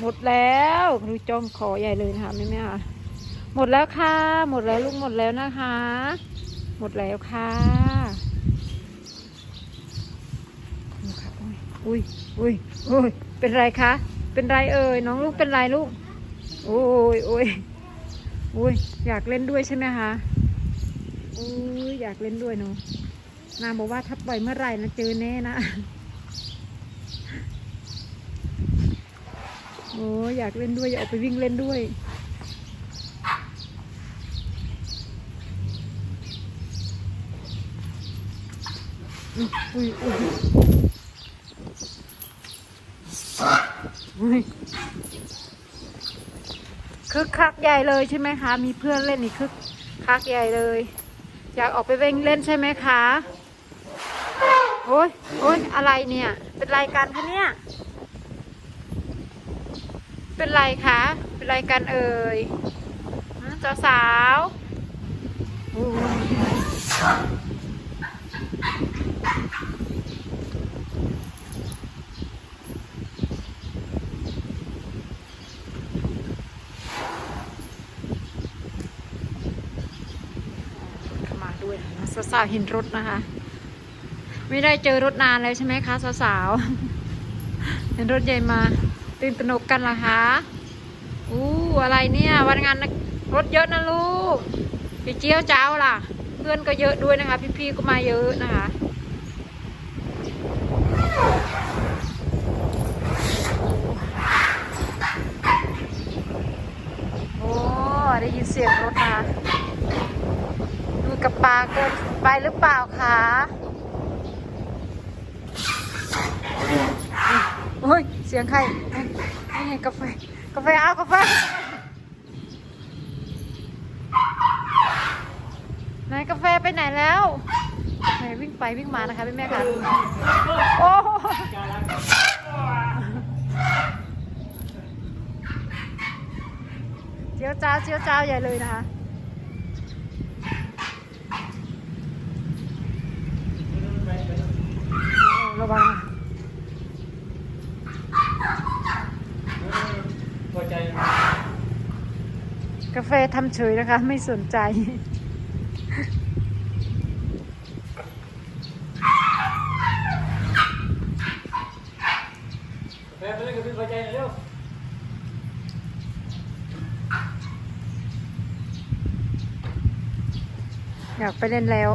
หมดแล้วดูจ้องคอใหญ่เลยนะคะแม่แม่ค่ะหมดแล้วค่ะ หมดแล้วลูกหมดแล้วนะคะ หมดแล้วค่ะอุ้ยอุ้ยอุ้ยเป็นไรคะ เป็นไรเอ่ยน้องลูกเป็นไรลูกโอ้ยโอ้ยโอ้ยอยากเล่นด้วยใช่ไหมคะโอ้ยอยากเล่นด้วยเนาะนางบอกว่าถ้าปล่อยเมื่อไหร่นะเจอแน่นะ โอ้อยากเล่นด้วย อยากออกไปวิ่งเล่นด้วย อุ้ยอุ้ยอุ้ยคึกคักใหญ่เลยใช่ไหมคะ มีเพื่อนเล่นนี่คึกคักใหญ่เลย อยากออกไปเว่งเล่นใช่ไหมคะ โอ้ยโอ้ยอะไรเนี่ย เป็นรายการคะเนี่ย เป็นไรคะ เป็นไรกันเอ่ยเจ้าสาวมาด้วยนะสาวๆเห็นรถนะคะ ไม่ได้เจอรถนานแล้วใช่ไหมคะสาวๆเห็นรถใหญ่มา ตื่นตระหนกกันเหรอคะอู้อะไรเนี่ยวันงานนะรถเยอะนะลูกพี่เจียวเจ้าล่ะ เพื่อนก็เยอะด้วยนะคะ พี่ๆก็มาเยอะนะคะโอ้ได้ยินเสียงรถนะคะดูกับปลาเกินไปหรือเปล่าคะโอ้ยเสียงใครนี่ไง กาแฟกาแฟเอากาแฟไหนกาแฟไปไหนแล้วไหนวิ่งไปวิ่งมานะคะพี่แม่ค่ะโอ้เจียวจ้าวเจียวจ้าวใหญ่เลยนะคะวังนะ พอใจ กา แฟทำเฉยนะคะ ไม่สนใจแพ้ไปเลยกับพี่พอใจเร็วอยากไปเล่นแล้ว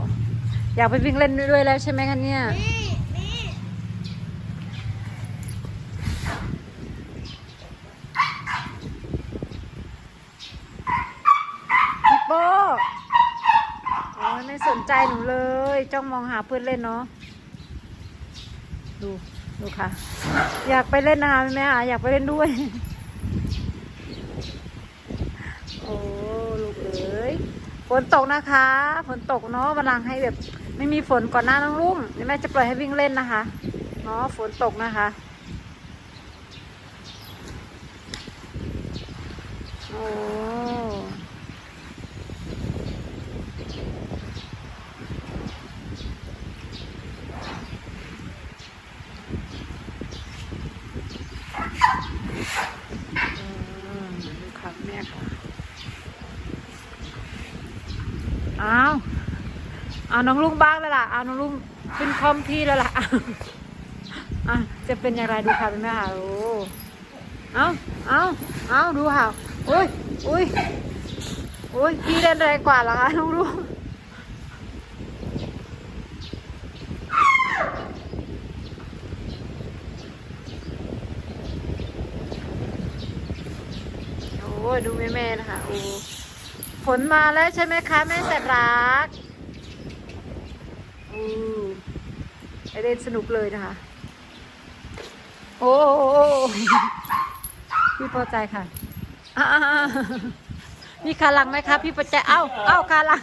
อยากไปวิ่งเล่นด้วยแล้วใช่ไหมคะเนี่ย นี่นี่ พี่โป้โอ้ยไม่สน ใจหนูเลย จ้องมองหาเพื่อนเล่นเนาะดูดูค่ะ อยากไปเล่นนะคะแม่ค่ะอยากไปเล่นด้วย โอ้ลูกเอ๋ยฝนตกนะคะฝนตกเนาะวันหลังให้แบบ ไม่มีฝนก่อนหน้าน้องลุงเดี๋ยวแม่จะปล่อยให้วิ่งเล่นนะคะเนาะฝนตกนะคะโอ้มครับแม่ค่ะเอา เอาน้องลุงบ้างแล้วล่ะ เอาน้องลุงขึ้นคอมพี่แล้วล่ะอะจะเป็นอย่างไรดูค่ะเป็นแม่ค่ะโอ้เอาเอาเอาดูค่ะอุ้ยอุ้ยอุ้ยพี่เล่นแรงกว่าเหรอคะน้องลุงโอ้ดูแม่แม่ๆนะคะโอ้ฝนมาแล้วใช่ไหมคะแม่แสนรัก ไปเล่นสนุกเลยนะคะ โอ้โอ้พี่พอใจค่ะอ่ามีคาลังไหมคะพี่พอใจ เอ้า เอ้าคาลัง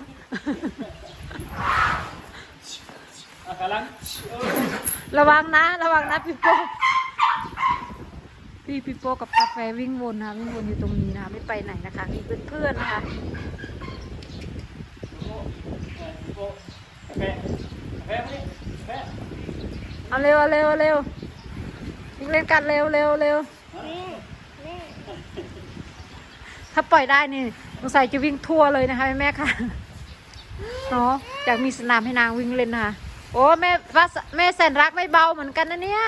อะกำลัง ระวังนะ ระวังนะพี่โป้พี่พี่โป้กับกาแฟวิ่งวนนะวิ่งวนอยู่ตรงนี้นะคะไม่ไปไหนนะคะ มีเพื่อนๆนะคะโอ้ แพ้ไหมแพ้เอาเร็วเอาเร็วเอาเร็ววิ่งเล่นกันเร็วเร็วเร็วถ้าปล่อยได้นี่สงสัยจะวิ่งทั่วเลยนะคะแม่ค่ะเนาะอยากมีสนามให้นางวิ่งเล่นนะคะโอ้แม่ฟ้าแม่แสนรักไม่เบาเหมือนกันนะเนี่ย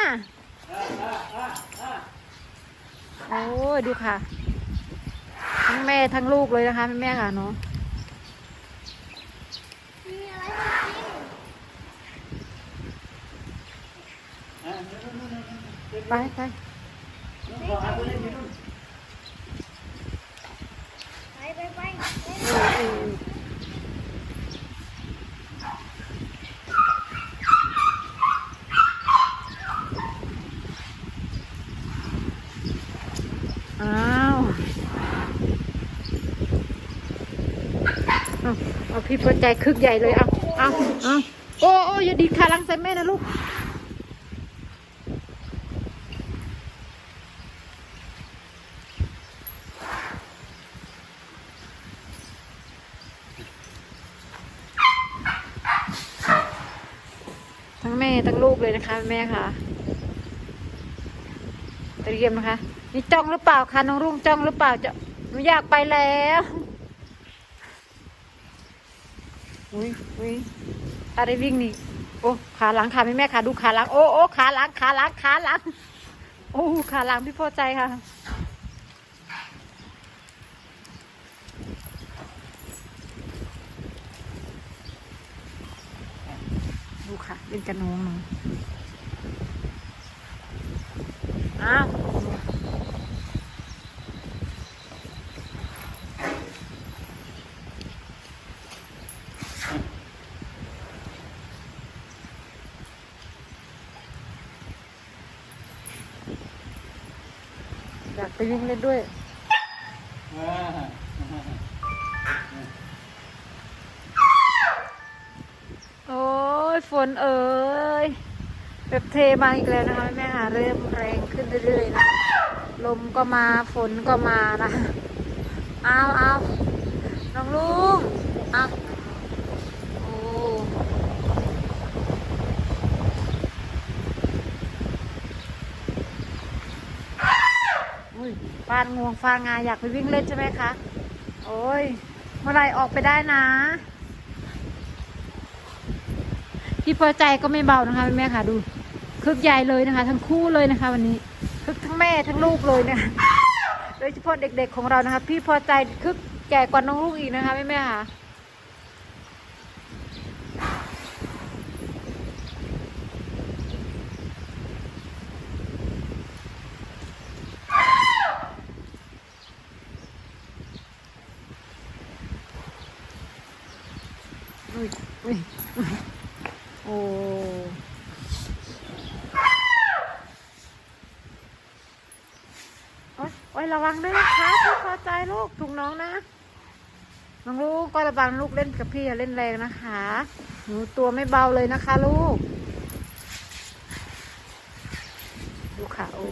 โอ้ดูค่ะ ทั้งแม่ทั้งลูกเลยนะคะแม่ค่ะเนาะ มีอะไรมากิน อะนู่นนู่นนู่นนู่นเดี๋ยว ไปไปไปไปไปอ้าวเอาพี่พอใจคึกใหญ่เลย เอาเอาเอาโอ้โอ้อย่าดีดขาลังใส่แม่นะลูก ทั้งแม่ทั้งลูกเลยนะคะ แม่ค่ะเตรียมนะคะ นี่จ้องหรือเปล่าคะน้องรุ่งจ้องหรือเปล่าจะหนูอยากไปแล้วอุ้ยอุ้ยถ้าได้วิ่งนี่โอ้ขาหลังขาแม่แม่ขาดูขาหลังโอ้โอ้ขาหลังขาหลังขาหลังโอ้ขาหลังพี่พอใจค่ะ ดูค่ะเล่น กับน้องหนูอ้าวอยากไปวิ่งเล่นด้วย โอ้ยฝนเอ๋ยแบบเทมาอีกแล้วนะคะแม่หาเริ่มแรงขึ้นเรื่อยๆนะลมก็มาฝนก็มานะเอาเอาน้องลุงเอาโอ้ยฟานงวงฟานงาอยากไปวิ่งเล่นใช่ไหมคะ โอ้ยเมื่อไรออกไปได้นะ พี่พอใจก็ไม่เบานะคะแม่ค่ะดูคึกใหญ่เลยนะคะ ทั้งคู่เลยนะคะ วันนี้คึกทั้งแม่ทั้งลูกเลยเนี่ยโดยเฉพาะเด็กๆของเรานะคะ พี่พอใจคึกใหญ่กว่าน้องลูกอีกนะคะแม่แม่ค่ะอุ้ยอุ้ยอุ้ย โอ้โอ๊ยโอ้ยระวังด้วยนะคะพี่พอใจลูกถุงน้องนะน้องลูกก็ระวังลูกเล่นกับพี่อย่าเล่นแรงนะคะหนูตัวไม่เบาเลยนะคะ ลูกดูขาโอ้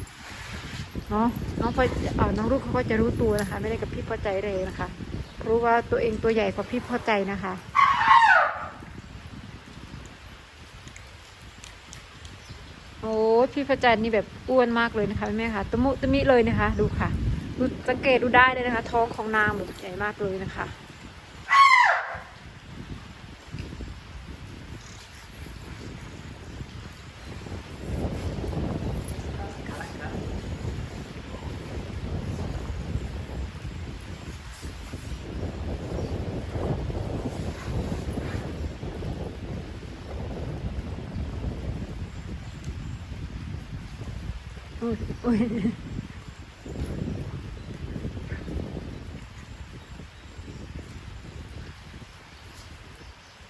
เนาะน้องพอเออน้องลูกเขาก็จะรู้ตัวนะคะ ไม่ได้กับพี่พอใจแรงนะคะ รู้ว่าตัวเองตัวใหญ่กว่าพี่พอใจนะคะ โอ้ย พี่พระจันทร์นี่แบบอ้วนมากเลยนะคะแม่ค่ะตะมุตะมิเลยนะคะ ดูค่ะดูสังเกตดูได้เลยนะคะ ท้องของนางแบบใหญ่มากเลยนะคะ อุ้ยอุ้ย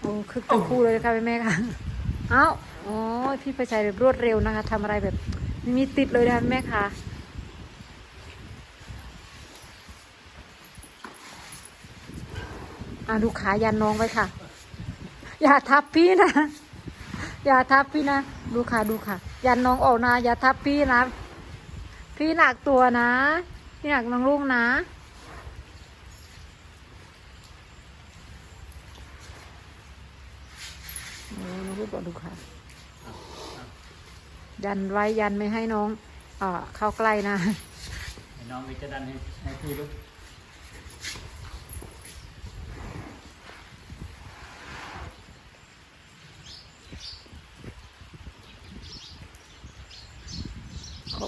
โอ้คึกทั้งคู่เลยค่ะแม่แม่ค่ะ เอ้าอ้ยพี่ประชัยแบบรวดเร็วนะคะทำอะไรแบบไม่มีติดเลยนะคะแม่ค่ะอะดูขายันน้องไว้ค่ะ อย่าทับพี่นะ อย่าทับพี่นะ ดูค่ะดูค่ะ ยันน้องออกนะ อย่าทับพี่นะ พี่หนักตัวนะ พี่หนักน้องลูกนะ โอ้น้องลูกบอกดูค่ะ ยันไว้ยันไม่ให้น้อง เอ่อเข้าใกล้นะ ให้น้องวิจะดันให้ให้พี่ลูก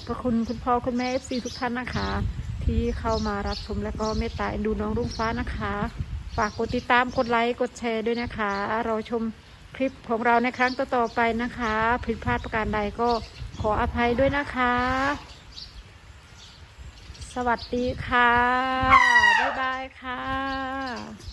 พระคุณคุณพ่อคุณแม่เอฟซีทุกท่านนะคะ ที่เข้ามารับชมและก็เมตตาเอ็นดูน้องรุ่งฟ้านะคะ ฝากกดติดตามกดไลค์กดแชร์ด้วยนะคะ เราชมคลิปของเราในครั้งต่อๆไปนะคะผิดพลาดประการใดก็ขออภัยด้วยนะคะ สวัสดีค่ะ บ๊ายบายค่ะ